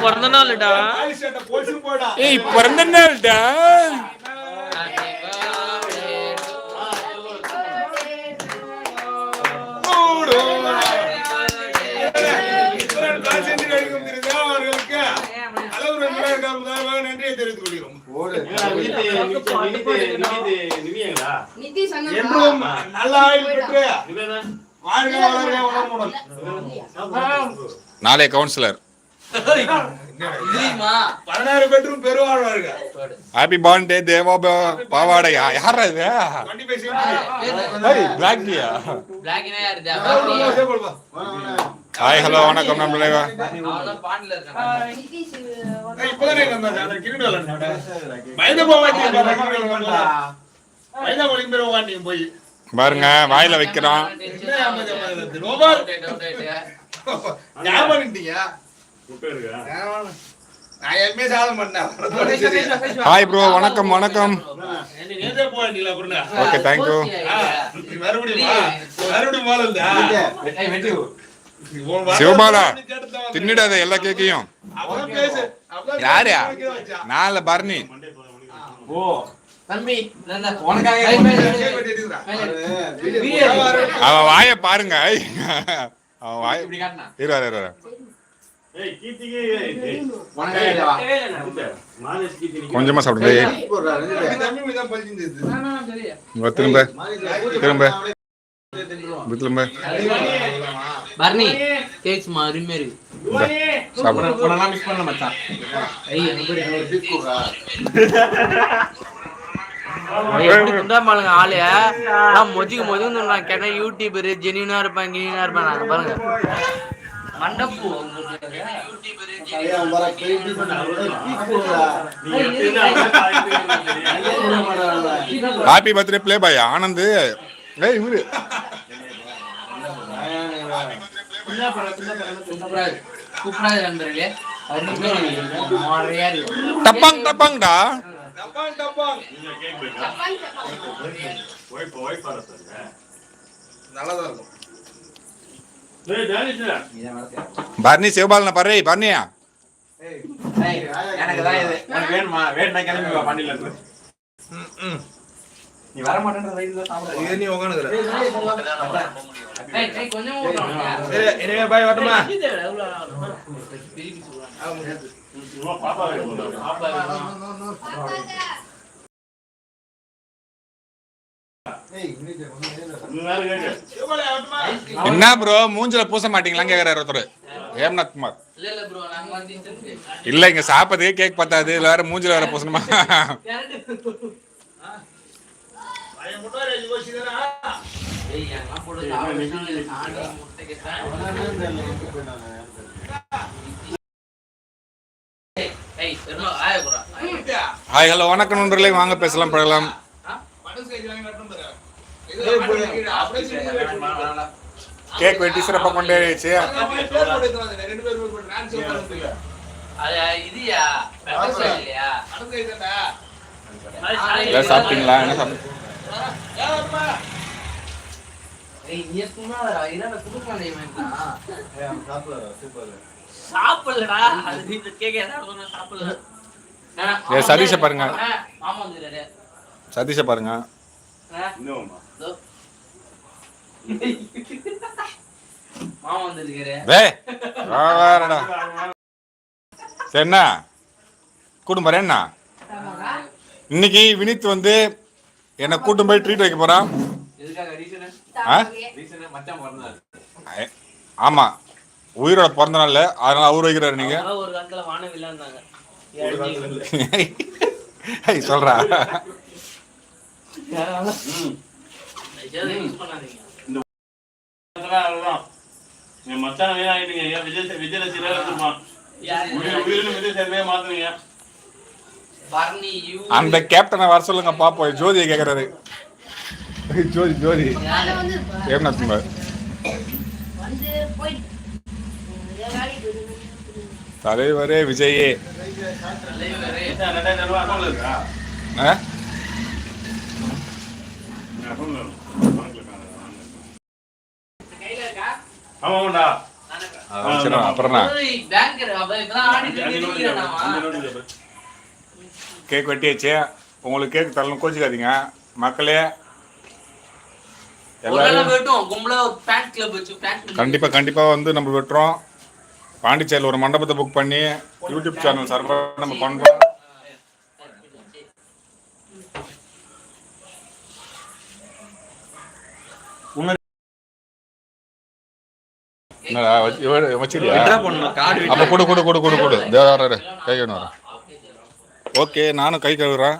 பிறந்த நாளுடா ஏய் பிறந்த நாள்டா நன்றியை தெரிவித்துக் கொள்கிறோம் நாளை கவுன்சிலர். பதினாறு பேரும் பெருவாழ்வார்கள் ஹாப்பி தேவா பாவாடை யார் அது? ஹாய் ஹலோ வணக்கம் போய் பாருங்க வாயில வைக்கிறான். ஹாய் ப்ரோ வணக்கம் வணக்கம். ஓகே தேங்க்யூ சிவபாலா தின்னுடாத எல்லா கேக்கையும். யாரு? நான் பர்ணி. ஓ. தம்பி அவ வாய பாருங்க. அவ வாய இருவாரு இருவாரு கொஞ்சமா சாப்பிடுங்க திரும்ப. திரும்ப. சாப்பிடுறேன் குண்டாம்பாளுங்க ஆளு? நான் மொஜிக்கு மொஜிக்கு சொல்றாங்க கேட்டா யூடியூபர் ஜெனியூனா இருப்பாங்க கினியூனா பாருங்க. மண்டப்பு happy birthday play boy Anand. ஏய் இவரு. டப்பாங் டப்பாங்டா இருக்கும். பரணி சிவபாலன பாரு. பரணியா எனக்கு தான் இது. உனக்கு வேணுமா? வேணும்னா கிளம்பி வா வண்டியில இருந்து. நீ வர மாட்டேன்ற ரைட்ல சாப்பிட இது நீ உக்காந்துக்கிற. ஏய், ஏய், கொஞ்சமா ஊத்துறோம். சரி, இனிமே பாய் வரட்டுமா? திருப்பி. பாப்பா. என்ன ப்ரோ மூஞ்சில பூச மாட்டீங்களா கேக்குறாரு ஒருத்தர். ஹேம்நாத் குமார். இல்ல இங்க சாப்பிட்டதுக்கே கேக் பத்தாது. இதுல வேற மூஞ்சில வேற பூசணுமா? ஹாய் ஹலோ வணக்கம் நண்பர்களே. வாங்க பேசலாம் பழகலாம். கேக் வெட்டி சிறப்பா கொண்டாடியாச்சு சாப்பிட்டீங்களா? என்ன சாப்பிடலடா. சதீஷ பாருங்க. சதீஷ பாருங்க. சரிண்ணா கூட்டும் என்ன இன்னைக்கு வினித் வந்து என்ன கூட்டும் போய் ட்ரீட் வைக்க போறான். ஆமா. உயிரோட பிறந்த நாள்ல அதனால அவர் வைக்கிறாரு நீங்க. ஒரு சொல்றா. அந்த கேப்டனை வர சொல்லுங்க பாப்போம். ஜோதியை கேக்குறாரு. ஜோதி ஜோதி. என்ன சொன்னார் தலைவரே விஜயே. ஆமாண்டா. கேக் வெட்டியாச்சு. உங்களுக்கு கேக் தரலாம் கோச்சிக்காதீங்க. மக்களே கண்டிப்பா கண்டிப்பா வந்து நம்ம வெட்டுறோம். பாண்டிச்சேரியில் ஒரு மண்டபத்தை புக் பண்ணி யூடியூப் சேனல் சர்வர் நம்ம பண்றோம். அப்ப கொடு கொடு கொடு கொடு கொடு. கை கழுவு வரேன் ஓகே நானும் கை கழுவுறேன்.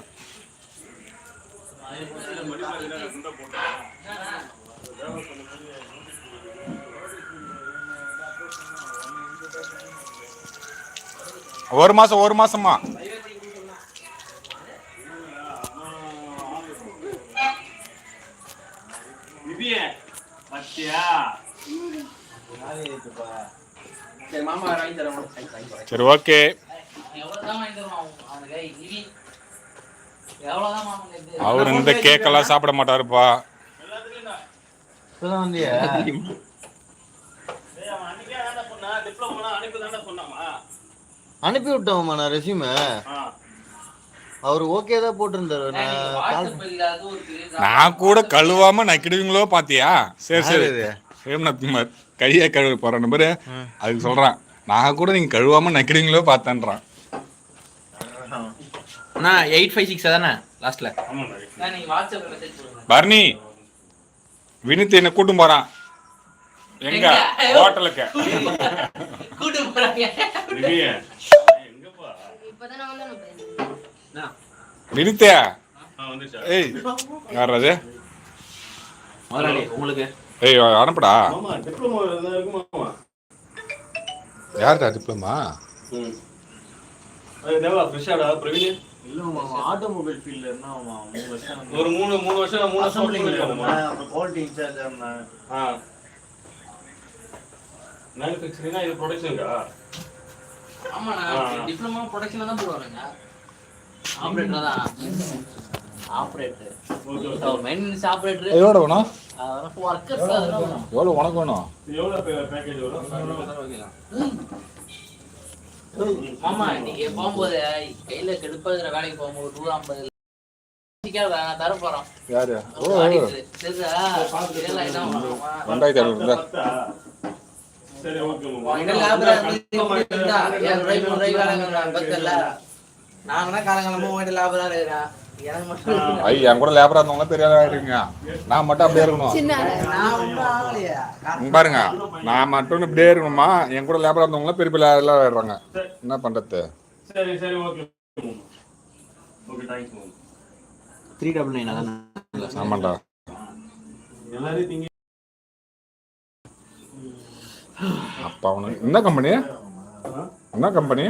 ஒரு மாசம் ஒரு மாசமா சரி மாமா வாங்கி தரேன் உனக்கு. வாங்கி தரேன். சரி ஓகே அவர் இந்த கேக்கெல்லாம் சாப்பிட மாட்டாருப்பா? அனுப்பி விட்டோம்மா நான் ரெஸ்யூமே ஆ. அவர் ஓகே தான் போட்டிருந்தாரு நான் நான் கூட கழுவாம நக்கிடுவீங்களோ பாத்தியா சரி சரி? ஹேம்நாத் குமார் கையை கழுவ போற நம்பரு அதுக்கு சொல்றான் நான் கூட நீங்க கழுவாம நக்கிடுவீங்களோ பார்த்தேன்றான். அண்ணா எயிட் ஃபைவ் சிக்ஸ் தானே பண்ணுங்க பர்னி வினித் என்ன கூட்டும் போறான். எங்க? ஹோட்டலுக்கு. கூட்டு போறாங்க? ஏய் யார் அது? முதலாளி உங்களுக்கு? ஏய் அனுப்புடா? யார்டா டிப்ளமா ம். அது தேவா, ஃப்ரெஷ்ஷாடா, பிரவீன்? ஆட்டோமொபைல் ஃபீல்ட்ல இருந்தா மூணு வருஷம் ஒரு மூணு மூணு வருஷம் மூணு வருஷம்? குவாலிட்டி இன்சார்ஜ் ஆ. Manufacturing ஆ, இது production-க்கா? ஆமா ஆ. நான் டிப்ளமோ ப்ரொடக்ஷன்ல தான் போடுவாங்க ஆபரேட்டர் தான் ஆபரேட்டர். மெயின்டெனன்ஸ் ஆபரேட்டர் எவ்வளோ வேணும் எவ்வளோ உனக்கு வேணும்? மாமா நீங்க போகும்போது கையில கெடுப்பதுற வேலைக்கு போகும்போது நூறு ஐம்பது நான் தர போறோம் யாரு? ஓ. சரிதா இதெல்லாம் என்ன பண்ணுவோமா? ரெண்டாயிரத்தி ஐநூறு? நாங்கன்னா காலங்காலமா உன்கிட்ட லேபரா இருக்கிறேன். ஐய் என் கூட லேபரா இருந்தவங்க பெரிய ஆளா இருக்கீங்க நான் மட்டும் அப்படியே இருக்கணும். பாருங்க நான் மட்டும் இப்படியே இருக்கணுமா? என் கூட லேபரா இருந்தவங்க பெரிய பெரிய ஆயிடுறாங்க. என்ன பண்றது? சரி சரி ஓகே. ஓகே தேங்க்ஸ் மாமா த்ரீ டபுள் நைன் அதானே. ஆமாண்டா. எல்லாரையும் அப்பா அவனுக்கு என்ன கம்பெனி என்ன கம்பெனி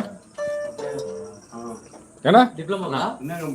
என்ன?